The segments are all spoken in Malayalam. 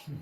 അപ്പൊ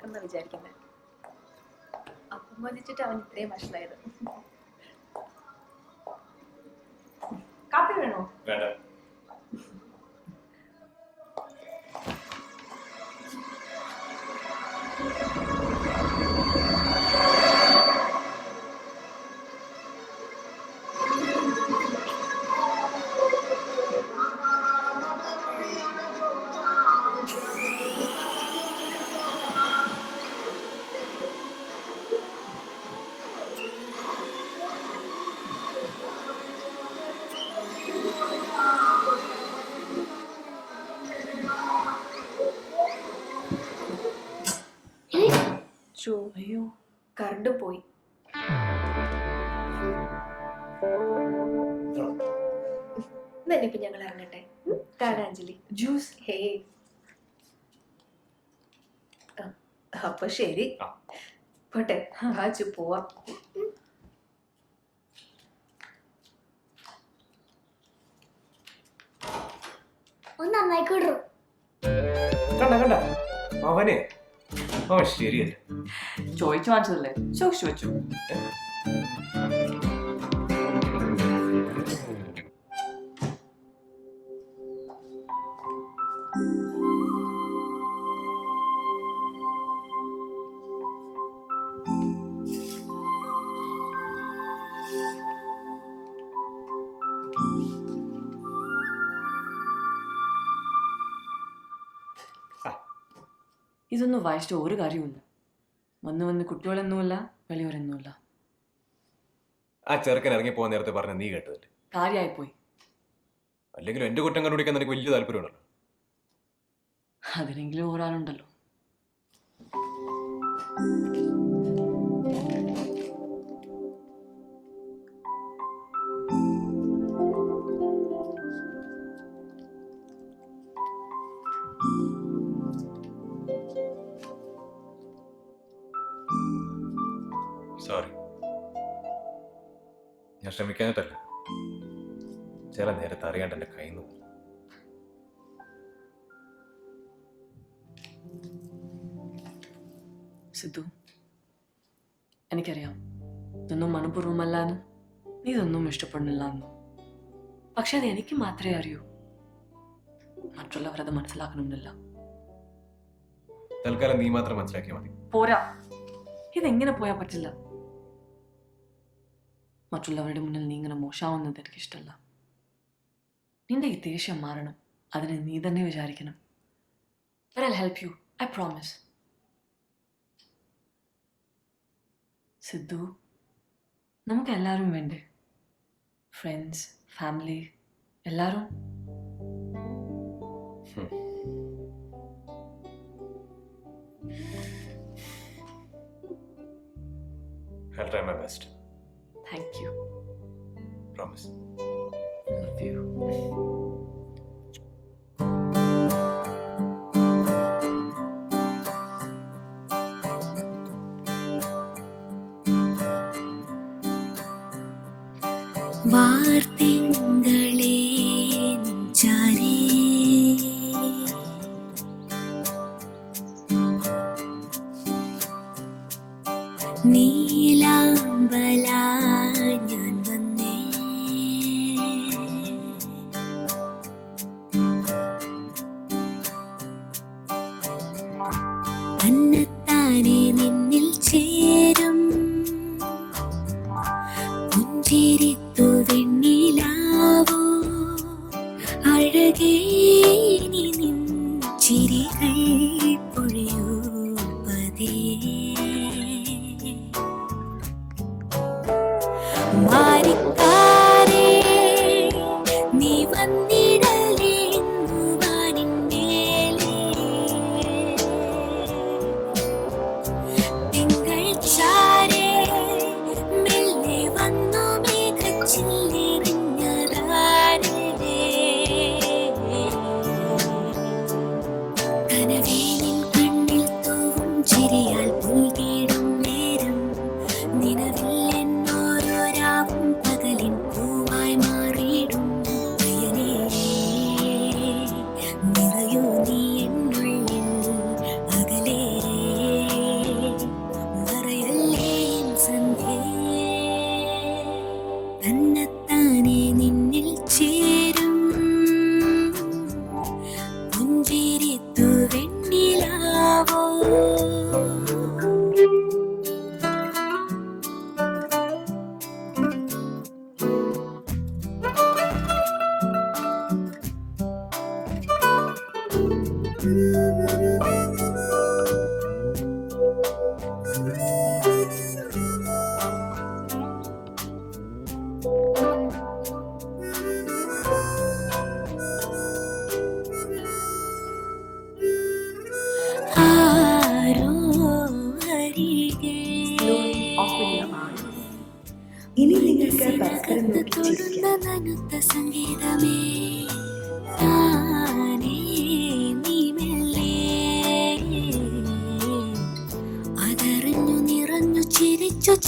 ചേർക്കുന്ന വിചാരിക്കുന്നത് അപ്പം മതിച്ചിട്ട് അവൻ ഇത്രയും വഷളായത്. കാപ്പി വേണോ? വേണ്ട. കറണ്ട് പോയി. തന്നെ ഇപ്പൊ ഞങ്ങൾ ഇറങ്ങട്ടെ. കാണാഞ്ജലി ജ്യൂസ് ഹേ. അപ്പൊ ശരി. പോട്ടെ വാച്ചു പോവാം. ഒന്ന് നന്നായിക്കോട്ടു കണ്ട കണ്ട. അവനെ അവൻ ശരിയല്ല ചോദിച്ചു വാങ്ങിച്ചതല്ലേ ചോദിച്ചു വെച്ചു ഇതൊന്നും വായിച്ചിട്ട് ഒരു കാര്യവുമില്ല. വന്ന് വന്ന് കുട്ടികളെന്നുമില്ല വലിയവരെന്നുമില്ല. ആ ചെറുക്കൻ ഇറങ്ങി പോകാൻ നേരത്തെ പറഞ്ഞ നീ കേട്ടതല്ലേ? കാര്യമായിപ്പോയി അല്ലെങ്കിലും എന്റെ കുറ്റം കണ്ടുപിടിക്കാൻ എനിക്ക് വലിയ താല്പര്യമുണ്ടല്ലോ. അതിനെങ്കിലും ഒരാളുണ്ടല്ലോ. ഞാൻ ശ്രമിക്കാനിട്ടല്ല ചില നേരത്തെ അറിയാണ്ട് എന്റെ കയ്യിൽ നിന്ന് സിദ്ധു എനിക്കറിയാം. ഇതൊന്നും മനഃപൂർവമല്ല എന്ന് നീ ഇതൊന്നും ഇഷ്ടപ്പെടുന്നില്ല എന്ന് പക്ഷെ അത് എനിക്ക് മാത്രമേ അറിയൂ. മറ്റുള്ളവർ അത് മനസ്സിലാക്കണമെന്നില്ല തൽക്കാലം നീ മാത്രം മനസ്സിലാക്കിയാൽ മതി. പോരാ. ഇതെങ്ങനെ പോയാൽ പറ്റില്ല. മറ്റുള്ളവരുടെ മുന്നിൽ നീ ഇങ്ങനെ മോശമാവുന്നത് എനിക്കിഷ്ടമല്ല നിന്റെ ഈ ദേഷ്യം മാറണം. അതിന് നീ തന്നെ വിചാരിക്കണം. But I help you I promise Siddhu നമുക്ക് എല്ലാവരും വേണ്ടേ? ഫ്രണ്ട്സ് ഫാമിലി എല്ലാവരും? I'll try my best. Thank you Promise. Love you വാർത്തിങ്കളേ ചാരേ. നീലാമ്പല അഴകേ നിൻ ചിരികൾ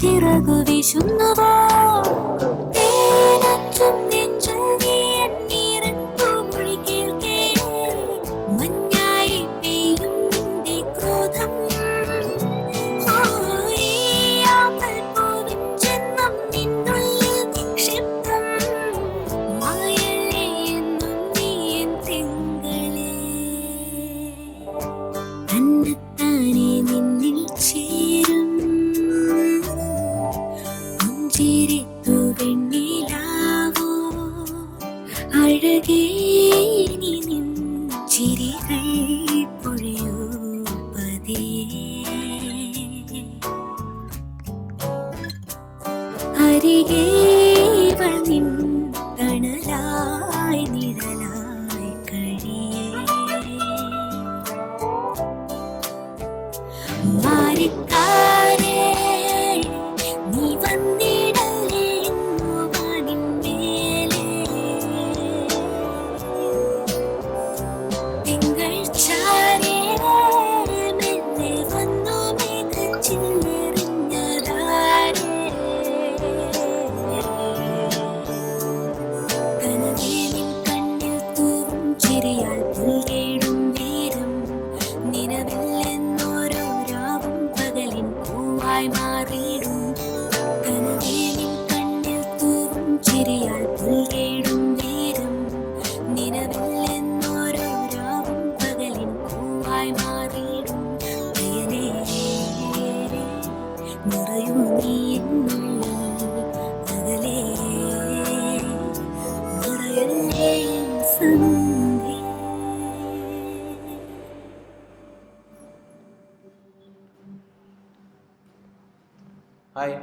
ചിറകു വീശുന്നുവോ You.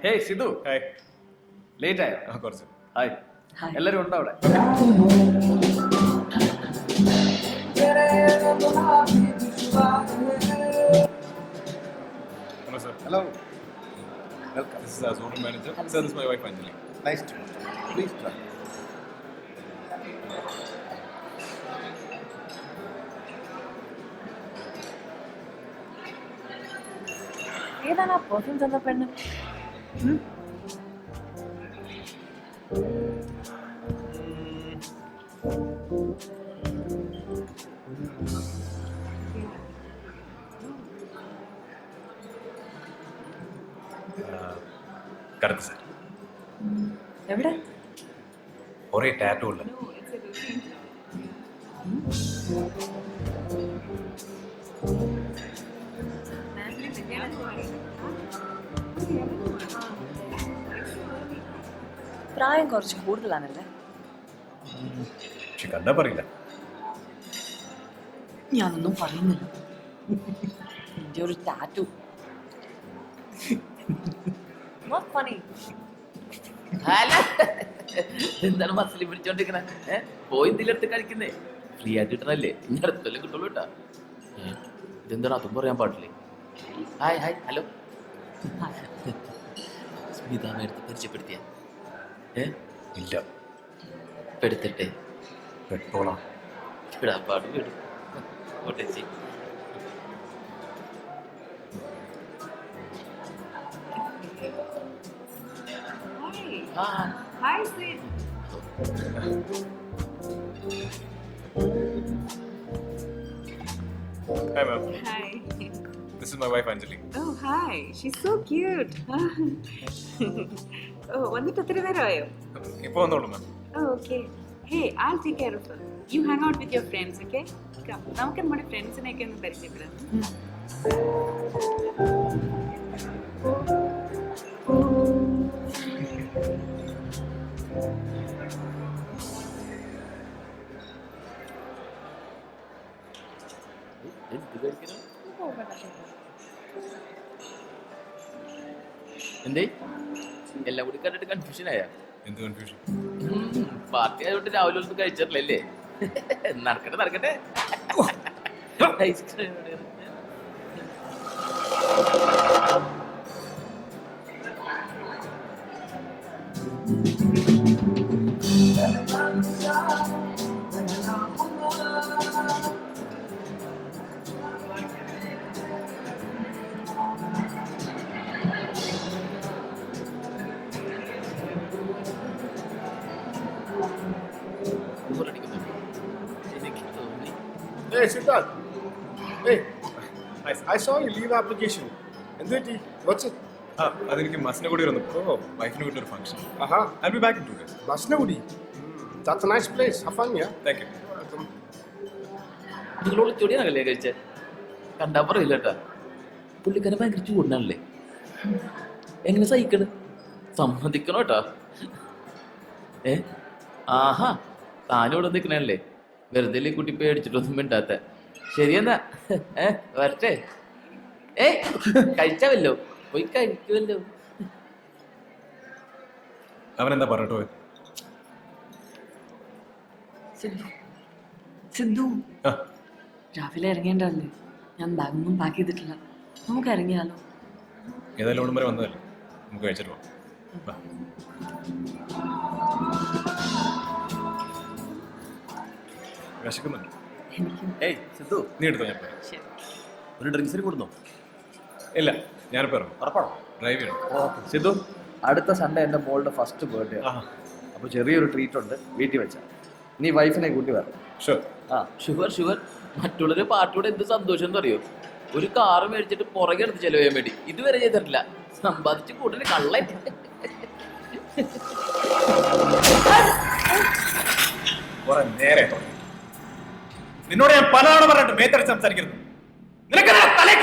Hi hey Sidhu hi late ആയോ കുറച്ച്. Hi hi. എല്ലാരും ഉണ്ടോ അവിടെ? Hello sir hello welcome this is manager sir this my wife Anjali nice to please try ഏതാണ് ആ പെർഫ്യൂം തന്ന പെണ്ണ്? ഉം? കറക്റ്റ് സർ എവിടെ ഒരേ ടാറ്റു ഉള്ള പ്രായം കുറച്ച് കൂടുതലാണല്ലേ? പക്ഷെ കണ്ടാ പറയില്ല. ഞാനൊന്നും പറയുന്നില്ല. എന്റെ ഒരു ടാറ്റു. എന്താണ് മസിലി പിടിച്ചോണ്ടിരിക്കണേ? പോയി എന്തിലെടുത്ത് കളിക്കുന്നേ ഫ്രീ ആയിട്ട് കിട്ടണല്ലേ? ഇനി അടുത്തല്ലേ കിട്ടുള്ളൂ കേട്ടാ. ഏ, ഇതെന്താണ്? അതും പറയാൻ പാടില്ലേ? Hi hi. ഹലോ. സ്മിത മേടത്ത് പരിചയപ്പെടുത്തിയ. ഇല്ല ഇപ്പം പെട്ടോളാം വിടാൻ പാട് വിടും Hi, sweet. Hi, ma'am. Hi. This is my wife, Anjali. Oh, hi. She's so cute. ഓ വന്നിട്ട് ഒത്തിരി നേരമായോ? ഇപ്പോൾ വന്നോളൂ ma'am. Okay. Hey all take care of you hang out with your friends okay നമുക്ക് നമ്മുടെ ഫ്രണ്ട്സിനെയൊക്കെ ഒന്ന് പരിചയപ്പെടാം. എന്തേ? എല്ലാം കൂടി കണ്ടിട്ട് കൺഫ്യൂഷൻ ആയ? എന്ത് കൺഫ്യൂഷൻ പാർട്ടി ആയതുകൊണ്ട് രാവിലെ ഒന്നും കഴിച്ചിട്ടില്ലല്ലേ നടക്കട്ടെ നടക്കട്ടെ. Ice cream Siddharth. Hey, I, I saw your leave application. എന്ത് പറ്റി? വാട്സ് ആ അതെനിക്ക് മസിനെ കൂടി വന്നു. ഓ. വൈഫിന് കിട്ടിയ ഒരു function Aaha I be back in two days Basavanagudi that's a nice place ഹഫൻ yeah thank you നിങ്ങളോട് ചൊടിയാണല്ലേ കഴിച്ചേ? കണ്ടാ പറയില്ല കേട്ടാ. പുള്ളിക്കാരൻ ഭയങ്കര ചൂടിനാണല്ലേ? എങ്ങനെ സഹിക്കണ്? സമ്മതിക്കണോ കേട്ടാ? ഏ? ആഹാ താനിവിടെ നിൽക്കണല്ലേ വെറുതെ ഈ കുട്ടി പേടിച്ചിട്ടൊന്നും മിണ്ടാത്ത? ശരിയെന്നാ. ഏ വരട്ടെ. ഏ കഴിച്ചാവല്ലോ. പോയി കഴിക്കുമല്ലോ അവനെന്താ പറഞ്ഞിട്ട് പോയത് സിന്ധു സിന്ധു. ആ. രാവിലെ ഇറങ്ങേണ്ടതല്ലേ ഞാൻ ബാഗൊന്നും പാക്ക് ചെയ്തിട്ടില്ല. നമുക്ക് ഇറങ്ങിയാലോ? ഏതായാലും ഉടമ്പര വന്നതല്ലേ? നമുക്ക് കഴിച്ചിട്ട് പോവാം. വാ. വിശക്കുന്നുണ്ട് ഏയ് സിദ്ധു നീ എടുത്തോ ഞാൻ പോയി. ഒരു ഡ്രിങ്ക്സിന് കൊടുന്നോ? ഇല്ല ഞാനിപ്പോൾ ഇറങ്ങും. ഉറപ്പാണോ? ഡ്രൈവ് ചെയ്യണം. സിദ്ധു? അടുത്ത സൺഡേ എന്റെ മോളുടെ ഫസ്റ്റ് ബർത്ത്ഡേ ആ അപ്പോൾ ചെറിയൊരു ട്രീറ്റ് ഉണ്ട് വീട്ടിൽ വെച്ചാൽ നീ വൈഫിനെ കൂട്ടി വരണം. ഷുവർ ആ. ഷുഗർ ഷുഗർ മറ്റുള്ളൊരു പാർട്ടിയോട് എന്ത് സന്തോഷം എന്ന് അറിയോ ഒരു കാറ് മേടിച്ചിട്ട് പുറകെ എടുത്ത് ചെലവ് ചെയ്യാൻ വേണ്ടി. ഇതുവരെ ചെയ്തിട്ടില്ല. സമ്പാദിച്ച് കൂടുതൽ കള്ളേ കുറെ നേരെ തുടങ്ങി. നിന്നോട് ഞാൻ പലതവണ പറഞ്ഞിട്ട് മേത്തടിച്ച് സംസാരിക്കരുത് നിനക്കെന്താ തലേ